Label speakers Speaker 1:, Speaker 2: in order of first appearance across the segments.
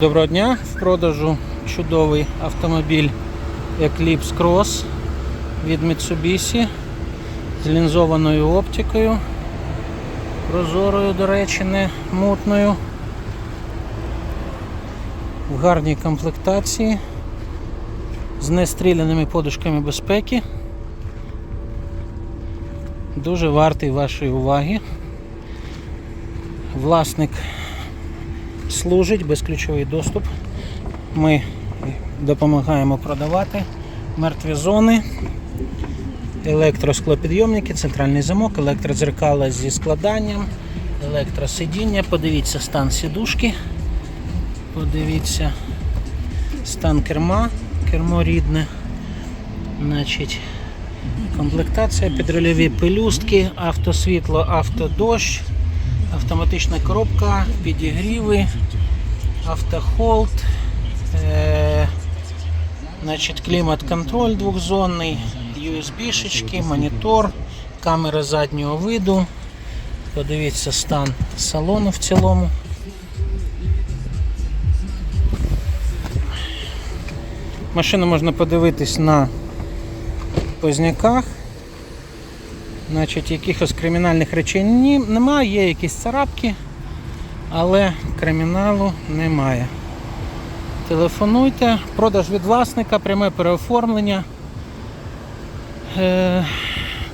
Speaker 1: Доброго дня! В продажу чудовий автомобіль Eclipse Cross від Mitsubishi з лінзованою оптикою, прозорою, до речі, не мутною, в гарній комплектації, з нестріляними подушками безпеки. Дуже вартий вашої уваги. Власник служить безключовий доступ. Ми допомагаємо продавати мертві зони, електросклопідйомники, центральний замок, електродзеркала зі складанням, електросидіння. Подивіться стан сідушки. Подивіться стан керма, кермо рідне. Значить, комплектація, підрульові пелюстки, автосвітло, автодощ. Автоматична коробка, підігріви, автохолд, е, клімат-контроль двохзонний, USB-шечки, монітор, камера заднього виду. Подивіться стан салону в цілому. Машину можна подивитись на позняках. Значить, якихось кримінальних речей ні, немає, є якісь царапки, але криміналу немає. Телефонуйте, продаж від власника, пряме переоформлення. Е,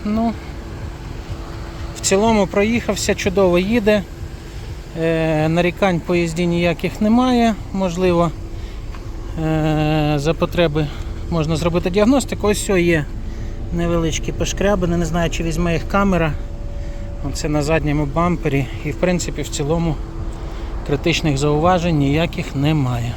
Speaker 1: ну, в цілому проїхався, чудово їде. Е, нарікань по їзді ніяких немає. Можливо, е, за потреби можна зробити діагностику. Ось все є невеличкі пошкрябини, не знаю, чи візьме їх камера. Оце на задньому бампері. І в принципі в цілому критичних зауважень ніяких немає.